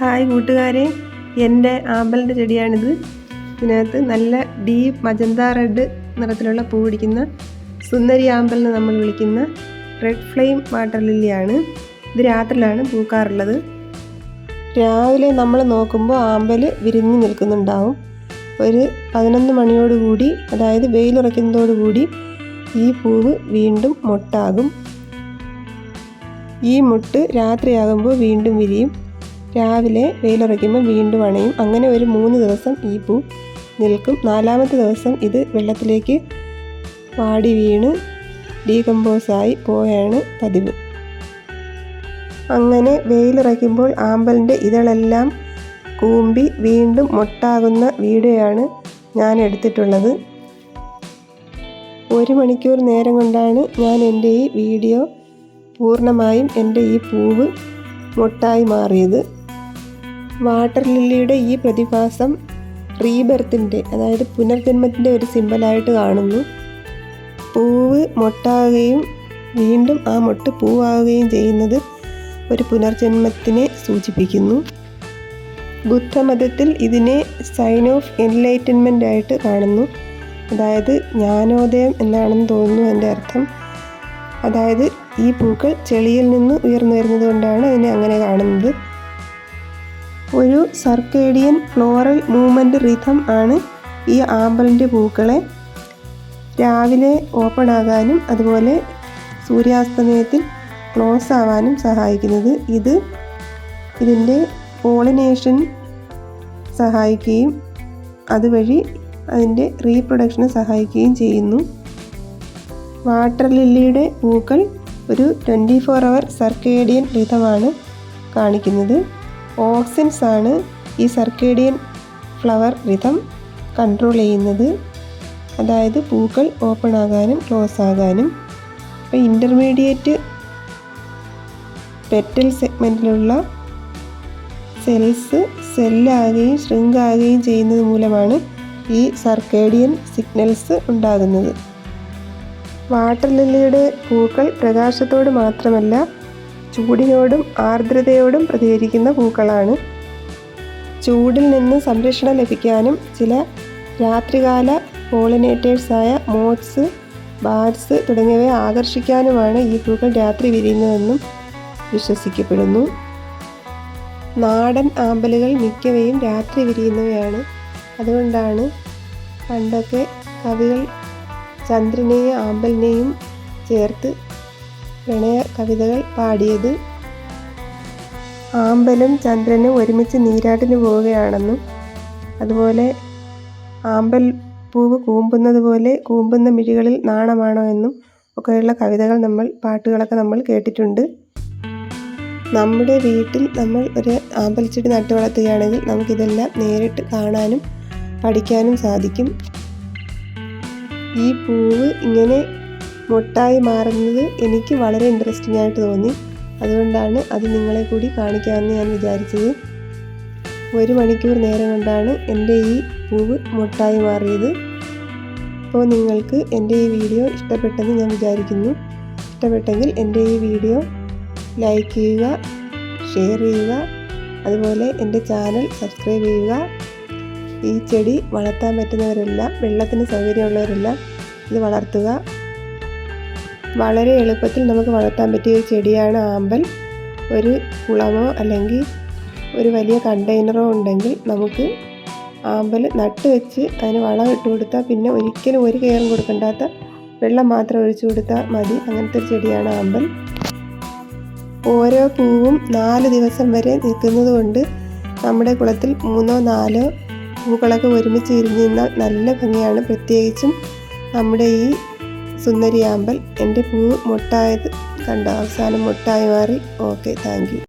Hi കൂട്ടുകാരെ. എന്റെ ആമ്പലിന്റെ ചെടിയാണിത്. ഇതിനകത്ത് നല്ല ഡീപ്പ് മജന്ത റെഡ് നിറത്തിലുള്ള പൂ പിടിക്കുന്ന സുന്ദരി ആമ്പൽ എന്ന് നമ്മൾ വിളിക്കുന്ന റെഡ് ഫ്ലെയിം വാട്ടർ ലില്ലിയാണ്. ഇത് രാത്രിയിലാണ് പൂക്കാറുള്ളത്. രാവിലെ നമ്മൾ നോക്കുമ്പോൾ ആമ്പൽ വിരിഞ്ഞു നിൽക്കുന്നുണ്ടാവും. ഒരു പതിനൊന്ന് മണിയോടുകൂടി അതായത് വെയിലുറയ്ക്കുന്നതോടുകൂടി ഈ പൂവ് വീണ്ടും മുട്ടാകും. ഈ മുട്ട് രാത്രിയാകുമ്പോൾ വീണ്ടും വിരിയും. രാവിലെ വെയിലുറയ്ക്കുമ്പോൾ വീണ്ടും അണയും. അങ്ങനെ ഒരു മൂന്ന് ദിവസം ഈ പൂ നിൽക്കും. നാലാമത്തെ ദിവസം ഇത് വെള്ളത്തിലേക്ക് വാടി വീണ് ഡീകമ്പോസായി പോയാണ് പതിവ്. അങ്ങനെ വെയിലിറയ്ക്കുമ്പോൾ ആമ്പലിന്റെ ഇതളെല്ലാം കൂമ്പി വീണ്ടും മൊട്ടാകുന്ന വീഡിയോയാണ് ഞാൻ എടുത്തിട്ടുള്ളത്. ഒരു മണിക്കൂർ നേരം കൊണ്ടാണ് ഞാൻ എന്റെ ഈ വീഡിയോ പൂർണമായും എന്റെ ഈ പൂവ് മൊട്ടായി മാറിയത്. വാട്ടർ ലില്ലിയുടെ ഈ പ്രതിഭാസം റീബർത്തിന്റെ അതായത് പുനർജന്മത്തിന്റെ ഒരു സിമ്പലായിട്ട് കാണുന്നു. പൂവ് മൊട്ടാകുകയും വീണ്ടും ആ മൊട്ട് പൂവാകുകയും ചെയ്യുന്നത് ഒരു പുനർജന്മത്തിനെ സൂചിപ്പിക്കുന്നു. ബുദ്ധമതത്തിൽ ഇതിനെ സൈൻ ഓഫ് എൻലൈറ്റൻമെന്റ് ആയിട്ട് കാണുന്നു. അതായത് ജ്ഞാനോദയം എന്നാണെന്ന് തോന്നുന്നു എന്റെ അർത്ഥം. അതായത് ഈ പൂക്കൾ ചെളിയിൽ നിന്ന് ഉയർന്നു വരുന്നത് കൊണ്ടാണ് അതിനെ അങ്ങനെ കാണുന്നത്. ഒരു സർക്കേഡിയൻ ഫ്ലോറൽ മൂവ്മെന്റ് റിഥം ആണ് ഈ ആമ്പലിന്റെ പൂക്കളെ രാവിലെ ഓപ്പൺ ആകാനും അതുപോലെ സൂര്യാസ്തമയത്തിൽ ക്ലോസ് ആവാനും സഹായിക്കുന്നത്. ഇത് ഇതിന്റെ പോളിനേഷൻ സഹായിക്കുകയും അതുവഴി അതിന്റെ റീപ്രൊഡക്ഷനെ സഹായിക്കുകയും ചെയ്യുന്നു. വാട്ടർ ലില്ലിയുടെ പൂക്കൾ ഒരു ട്വന്റി ഫോർ അവർ സർക്കേഡിയൻ റിഥമാണ് കാണിക്കുന്നത്. ഓക്സിൻസ് ആണ് ഈ സർക്കേഡിയൻ ഫ്ലവർ റിതം കൺട്രോൾ ചെയ്യുന്നത്. അതായത് പൂക്കൾ ഓപ്പൺ ആകാനും ക്ലോസ് ആകാനും. അപ്പോൾ ഇന്റർമീഡിയറ്റ് പെറ്റൽ സെഗ്മെന്റിലുള്ള സെൽസ് സെല്ലാകുകയും ശൃങ്കാകുകയും ചെയ്യുന്നത് മൂലമാണ് ഈ സർക്കേഡിയൻ സിഗ്നൽസ് ഉണ്ടാകുന്നത്. വാട്ടർ ലില്ലിയുടെ പൂക്കൾ പ്രകാശത്തോട് മാത്രമല്ല ചൂടിനോടും ആർദ്രതയോടും പ്രതികരിക്കുന്ന പൂക്കളാണ്. ചൂടിൽ നിന്ന് സംരക്ഷണം ലഭിക്കാനും ചില രാത്രികാല പോളിനേറ്റേഴ്സായ മോട്സ് ബാർസ് തുടങ്ങിയവയെ ആകർഷിക്കാനുമാണ് ഈ പൂക്കൾ രാത്രി വിരിയുന്നതെന്നും വിശ്വസിക്കപ്പെടുന്നു. നാടൻ ആമ്പലുകൾ മിക്കവയും രാത്രി വിരിയുന്നവയാണ്. അതുകൊണ്ടാണ് പണ്ടൊക്കെ കവികൾ ചന്ദ്രനെയും ആമ്പലിനെയും ചേർത്ത് പ്രണയ കവിതകൾ പാടിയത് ആമ്പലും ചന്ദ്രനും ഒരുമിച്ച് നീരാട്ടിന് പോവുകയാണെന്നും അതുപോലെ ആമ്പൽ പൂവ് കൂമ്പുന്നത് പോലെ കൂമ്പുന്ന മിഴികളിൽ നാണമാണോ എന്നും ഒക്കെയുള്ള കവിതകൾ നമ്മൾ പാട്ടുകളൊക്കെ നമ്മൾ കേട്ടിട്ടുണ്ട്. നമ്മുടെ വീട്ടിൽ നമ്മൾ ഒരു ആമ്പൽ ചെടി നട്ടു വളർത്തുകയാണെങ്കിൽ നമുക്കിതെല്ലാം നേരിട്ട് കാണാനും പഠിക്കാനും സാധിക്കും. ഈ പൂവ് ഇങ്ങനെ മൊട്ടായി മാറുന്നത് എനിക്ക് വളരെ ഇൻട്രസ്റ്റിംഗ് ആയിട്ട് തോന്നി. അതുകൊണ്ടാണ് അത് നിങ്ങളെ കൂടി കാണിക്കാമെന്ന് ഞാൻ വിചാരിച്ചത്. ഒരു മണിക്കൂർ നേരം കൊണ്ടാണ് എന്റെ ഈ പൂവ് മുട്ടായി മാറിയത്. അപ്പോൾ നിങ്ങൾക്ക് എന്റെ ഈ വീഡിയോ ഇഷ്ടപ്പെട്ടെന്ന് ഞാൻ വിചാരിക്കുന്നു. ഇഷ്ടപ്പെട്ടെങ്കിൽ എന്റെ ഈ വീഡിയോ ലൈക്ക് ചെയ്യുക ഷെയർ ചെയ്യുക അതുപോലെ എന്റെ ചാനൽ സബ്സ്ക്രൈബ് ചെയ്യുക. ഈ ചെടി വളർത്താൻ പറ്റുന്നവരെല്ലാം വെള്ളത്തിന് സൗകര്യമുള്ളവരെല്ലാം ഇത് വളർത്തുക. വളരെ എളുപ്പത്തിൽ നമുക്ക് വളർത്താൻ പറ്റിയ ഒരു ചെടിയാണ് ആമ്പൽ. ഒരു കുളമോ അല്ലെങ്കിൽ ഒരു വലിയ കണ്ടെയ്നറോ ഉണ്ടെങ്കിൽ നമുക്ക് ആമ്പൽ നട്ട് വെച്ച് അതിന് വളം ഇട്ട് കൊടുത്താൽ പിന്നെ ഒരിക്കലും ഒരു കെയറും കൊടുക്കണ്ടാത്ത വെള്ളം മാത്രം ഒഴിച്ചു കൊടുത്താൽ മതി. അങ്ങനത്തെ ഒരു ചെടിയാണ് ആമ്പൽ. ഓരോ പൂവും നാല് ദിവസം വരെ നിൽക്കുന്നത് കൊണ്ട് നമ്മുടെ കുളത്തിൽ മൂന്നോ നാലോ പൂക്കളൊക്കെ ഒരുമിച്ച് വിരിഞ്ഞ് നല്ല ഭംഗിയാണ്. പ്രത്യേകിച്ചും നമ്മുടെ ഈ സുന്ദരിയാമ്പൽ. എന്റെ പൂ മുട്ടായത് കണ്ട? അവസാനം മുട്ടായി മാറി. Okay thank